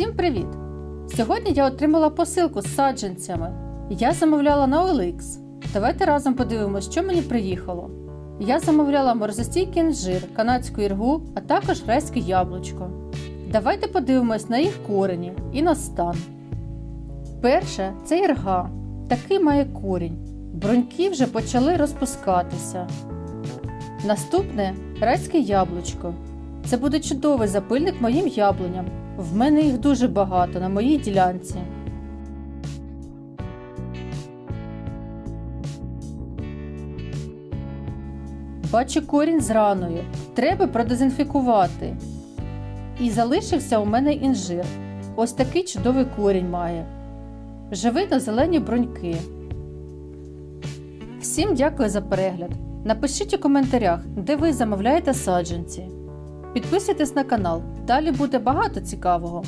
Всім привіт! Сьогодні я отримала посилку з саджанцями. Я замовляла на OLX. Давайте разом подивимося, що мені приїхало. Я замовляла морозостійкий інжир, канадську іргу, а також райське яблучко. Давайте подивимось на їх корені і на стан. Перше це ірга. Такий має корінь. Бруньки вже почали розпускатися. Наступне райське яблучко. Це буде чудовий запильник моїм яблуням. В мене їх дуже багато на моїй ділянці. Бачу корінь з раною. Треба продезінфікувати. І залишився у мене інжир. Ось такий чудовий корінь має. Вже видно зелені бруньки. Всім дякую за перегляд. Напишіть у коментарях, де ви замовляєте саджанці. Підписуйтесь на канал, далі буде багато цікавого.